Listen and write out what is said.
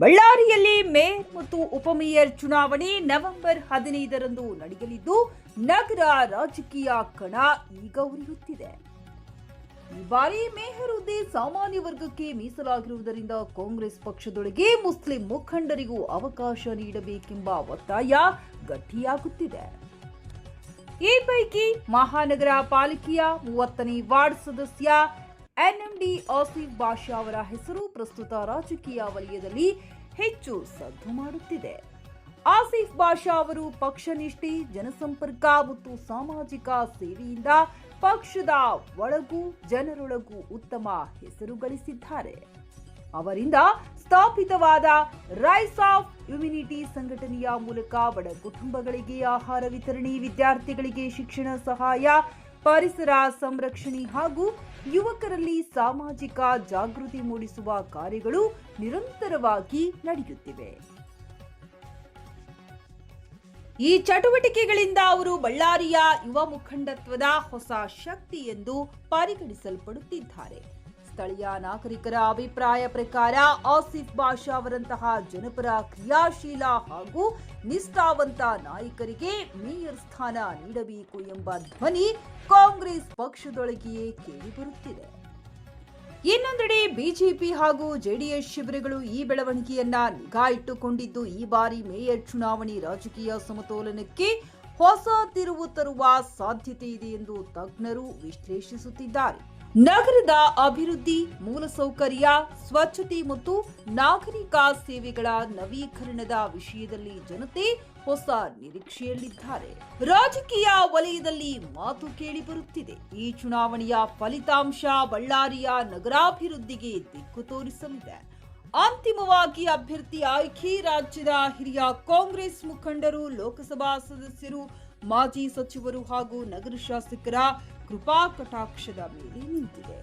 ಬಳ್ಳಾರಿಯಲ್ಲಿ ಮೇಯರ್ ಮತ್ತು ಉಪಮೇಯರ್ ಚುನಾವಣೆ ನವೆಂಬರ್ ಹದಿನೈದರಂದು ನಡೆಯಲಿದ್ದು, ನಗರ ರಾಜಕೀಯ ಕಣ ಈಗ ಉರಿಯುತ್ತಿದೆ. ಈ ಬಾರಿ ಮೇಯರ್ ಹುದ್ದೆ ಸಾಮಾನ್ಯ ವರ್ಗಕ್ಕೆ ಮೀಸಲಾಗಿರುವುದರಿಂದ ಕಾಂಗ್ರೆಸ್ ಪಕ್ಷದೊಳಗೆ ಮುಸ್ಲಿಂ ಮುಖಂಡರಿಗೂ ಅವಕಾಶ ನೀಡಬೇಕೆಂಬ ಒತ್ತಾಯ ಗಟ್ಟಿಯಾಗುತ್ತಿದೆ. ಈ ಪೈಕಿ ಮಹಾನಗರ ಪಾಲಿಕೆಯ ಮೂವತ್ತನೇ ವಾರ್ಡ್ ಸದಸ್ಯ ಎನ್ಎಂಡಿ ಆಸಿಫ್ ಬಾಷಾ ಅವರ ಹೆಸರು ಪ್ರಸ್ತುತ ರಾಜಕೀಯ ವಲಯದಲ್ಲಿ ಹೆಚ್ಚು ಸದ್ದು ಮಾಡುತ್ತಿದೆ. ಆಸಿಫ್ ಬಾಷಾ ಅವರು ಪಕ್ಷ ನಿಷ್ಠೆ ಜನಸಂಪರ್ಕ ಮತ್ತು ಸಾಮಾಜಿಕ ಸೇವೆಯಿಂದ ಪಕ್ಷದ ಒಳಗೂ, ಜನರೊಳಗೂ ಉತ್ತಮ ಹೆಸರು ಗಳಿಸಿದ್ದಾರೆ. ಅವರಿಂದ ಸ್ಥಾಪಿತವಾದ ರೈಸ್ ಆಫ್ ಇಮ್ಯುನಿಟಿ ಸಂಘಟನೆಯ ಮೂಲಕ ಬಡ ಕುಟುಂಬಗಳಿಗೆ ಆಹಾರ ವಿತರಣೆ, ವಿದ್ಯಾರ್ಥಿಗಳಿಗೆ ಶಿಕ್ಷಣ ಸಹಾಯ, ಪರಿಸರ ಸಂರಕ್ಷಣೆ ಹಾಗೂ ಯುವಕರಲ್ಲಿ ಸಾಮಾಜಿಕ ಜಾಗೃತಿ ಮೂಡಿಸುವ ಕಾರ್ಯಗಳು ನಿರಂತರವಾಗಿ ನಡೆಯುತ್ತಿವೆ. ಈ ಚಟುವಟಿಕೆಗಳಿಂದ ಅವರು ಬಳ್ಳಾರಿಯ ಯುವ ಮುಖಂಡತ್ವದ ಹೊಸ ಶಕ್ತಿ ಎಂದು ಪರಿಗಣಿಸಲ್ಪಡುತ್ತಿದ್ದಾರೆ. ಸ್ಥಳೀಯ ನಾಗರಿಕರ ಅಭಿಪ್ರಾಯ ಪ್ರಕಾರ ಆಸಿಫ್ ಬಾಷಾ ಅವರಂತಹ ಜನಪರ ಕ್ರಿಯಾಶೀಲ ಹಾಗೂ ನಿಷ್ಠಾವಂತ ನಾಯಕರಿಗೆ ಮೇಯರ್ ಸ್ಥಾನ ನೀಡಬೇಕು ಎಂಬ ಧ್ವನಿ ಕಾಂಗ್ರೆಸ್ ಪಕ್ಷದೊಳಗೆಯೇ ಕೇಳಿಬರುತ್ತಿದೆ ಇನ್ನೊಂದೆಡೆ ಬಿಜೆಪಿ ಹಾಗೂ ಜೆಡಿಎಸ್ ಶಿಬಿರಗಳು ಈ ಬೆಳವಣಿಗೆಯನ್ನ ನಿಗಾ ಇಟ್ಟುಕೊಂಡಿದ್ದು, ಈ ಬಾರಿ ಮೇಯರ್ ಚುನಾವಣೆ ರಾಜಕೀಯ ಸಮತೋಲನಕ್ಕೆ ಹೊಸ ತಿರುವು ತರುವ ಸಾಧ್ಯತೆ ಇದೆ ಎಂದು ತಜ್ಞರು ವಿಶ್ಲೇಷಿಸುತ್ತಿದ್ದಾರೆ. ನಗರದ ಅಭಿವೃದ್ಧಿ ಮೂಲಸೌಕರ್ಯ, ಸ್ವಚ್ಛತೆ ಮತ್ತು ನಾಗರಿಕ ಸೇವೆಗಳ ನವೀಕರಣದ ವಿಷಯದಲ್ಲಿ ಜನತೆ ಹೊಸ ನಿರೀಕ್ಷೆಯಲ್ಲಿದ್ದಾರೆ. ರಾಜಕೀಯ ವಲಯದಲ್ಲಿ ಮಾತು ಕೇಳಿ ಬರುತ್ತಿದೆ. ಈ ಚುನಾವಣೆಯ ಫಲಿತಾಂಶ ಬಳ್ಳಾರಿಯ ನಗರಾಭಿವೃದ್ಧಿಗೆ ದಿಕ್ಕು ತೋರಿಸಲಿದೆ. ಅಂತಿಮವಾಗಿ ಅಭ್ಯರ್ಥಿ ಆಯ್ಕೆ, ರಾಜ್ಯದ ಹಿರಿಯ ಕಾಂಗ್ರೆಸ್ ಮುಖಂಡರು, ಲೋಕಸಭಾ ಸದಸ್ಯರು, ಮಾಜಿ ಸಚಿವರು ಹಾಗೂ ನಗರ ಶಾಸಕರ ಕೃಪಾ ಕಟಾಕ್ಷದ ಮೇಲೆ ನಿಂತಿದೆ.